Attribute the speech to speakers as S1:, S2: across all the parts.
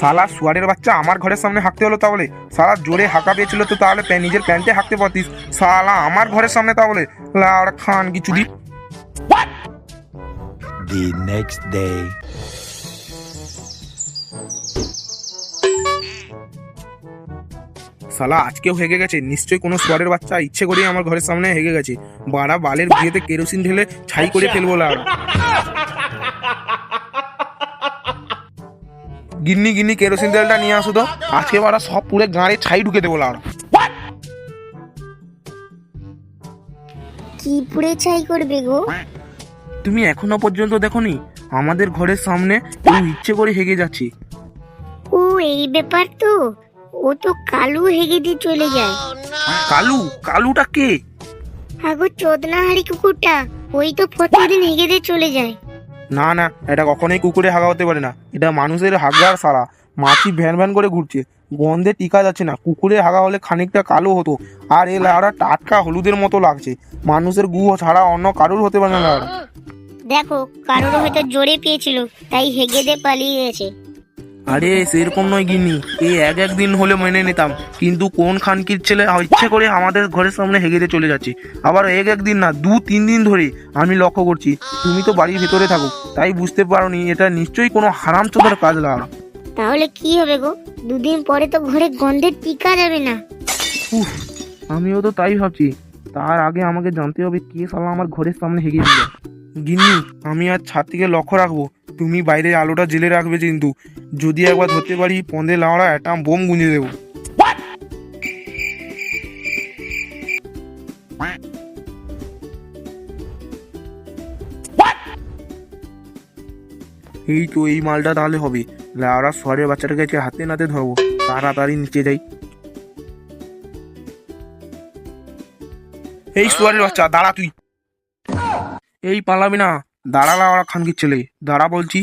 S1: সালা সুয়ারের বাচ্চা আমার ঘরের সামনে হাঁকতে হলো তাহলে? সালা জোরে হাঁকা পেয়েছিল তো তাহলে নিজের প্যান্টে হাঁকতে পারতিস। সালা আমার ঘরের সামনে তাহলে? লাউড়া খান কিছু দি
S2: The next day.
S1: সালা আজকেও হেগে গেছে। নিশ্চয়ই কোনো সোয়ারের বাচ্চা ইচ্ছে করেই আমার ঘরের সামনে হেগে গেছে। বাড়া বালের বিয়েতে কেরোসিন ঢেলে ছাই করে ফেলব লাউড়া। গিন্নি গিন্নি কেরোসিন তেলটা নিয়ে আসো তো। আজকে বাড়া সব পুরে গাঁড়ে ছাই ঢুকে দেবো আর
S3: কি পুড়ে ছাই করবে গো?
S1: তুমি এখনও পর্যন্ত দেখোনি? আমাদের ঘরের সামনে কেউ ইচ্ছে করে হেগে যাচ্ছে।
S3: ও এই ব্যাপার তো। ও তো কালু হেগে দিয়ে চলে যায়।
S1: কালু? কালুটা কে?
S3: আগো চোদনা হাড়ি কুকুরটা ওই তো প্রতিদিন হেগে দিয়ে চলে যায়।
S1: না না, এটা কখনোই কুকুরে হাগা হতে পারে না। এটা মানুষের হাগার সারা। মাছি ভ্যান ভ্যান করে ঘুরছে। গন্ধে টিকা যাচ্ছে না। কুকুরে হাগা হলে খানিকটা কালো হতো। আর এ লাড়া টাটকা হলুদের মতো লাগছে। মানুষের গু ছাড়া অন্য কারুর হতে পারে না লাড়া
S3: দেখো, কারোর হয়তো জোরে পেয়েছিল, তাই হেগে দে পালিয়ে গেছে।
S1: আরে সেরকম নয় গিন্নি। এই এক একদিন হলে মেনে নিতাম। কিন্তু কোন খানকির ছেলে ইচ্ছে করে আমাদের ঘরের সামনে হেগেতে চলে যাচ্ছে? আবার এক একদিন না দু তিন দিন ধরে আমি লক্ষ্য করছি তুমি তো বাড়ির ভেতরে থাকো। তাই বুঝতে পারোনি এটা নিশ্চয়ই কোনো হারাম চোদার কাজ লাউড়া
S3: তাহলে কি হবে গো? দুদিন পরে তো ঘরে গন্ধের টিকা যাবে না।
S1: উফ আমিও তো তাই ভাবছি। তার আগে আমাকে জানতে হবে কে সালা আমার ঘরের সামনে হেগে দিল। গিন্নি আমি আর ছাদ থেকে লক্ষ্য রাখব। তুমি বাইরে আলোটা জেলে রাখবে কিন্তু। যদি একবার ধরতে পারি, পন্দে লাওড়া একটা বোম গুঁজে দেবো। এই তো এই মালটা তাহলে হবে। লাউড়া শহরের বাচ্চাটাকে আজকে হাতে নাতে ধরবো, তাড়াতাড়ি নিচে যাই। এই সুয়ারের বাচ্চা, দাঁড়া তুই। এই পালাবি না। দাঁড়ালা ওরা খানকির ছেলে। দাঁড়া বলছি,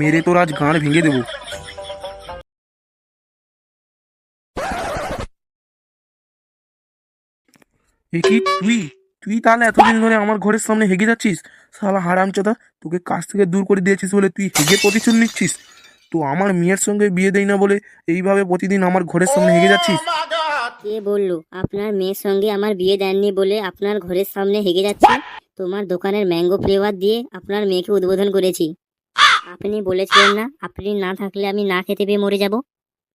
S1: মেরে তোর আজ গাঁড় ভেঙে দেবো। তুই? তুই তাহলে এতদিন ধরে আমার ঘরের সামনে হেগে যাচ্ছিস? সালা হারাম চোদা তোকে কাছ থেকে দূর করে দিয়েছিস বলে তুই হেগে প্রতিশোধ নিচ্ছিস? তো আমার মেয়ের সঙ্গে বিয়ে দেই না বলে এইভাবে প্রতিদিন আমার ঘরের সামনে হেগে যাচ্ছিস?
S4: কে বলল? আপনার মেয়ের সঙ্গে আমার বিয়ে দেননি বলে আপনার ঘরের সামনে হেগে যাচ্ছে? তোমার দোকানের ম্যাঙ্গো ফ্লেভার দিয়ে আপনার মেয়েকে উদ্বোধন করেছি। আপনি বলেছিলেন না আপনি না থাকলে আমি না খেতে পেয়ে মরে যাব?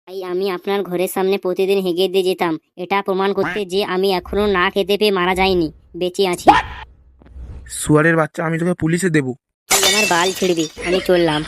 S4: তাই আমি আপনার ঘরের সামনে প্রতিদিন হেগে দিয়ে যেতাম। এটা প্রমাণ করতে যে আমি এখনও না খেতে পেয়ে মারা যাইনি। বেঁচে আছি।
S1: সুয়ারের বাচ্চা আমি তোকে পুলিশে দেবো।
S4: তুই আমার বাল ছিড়বি। আমি চললাম।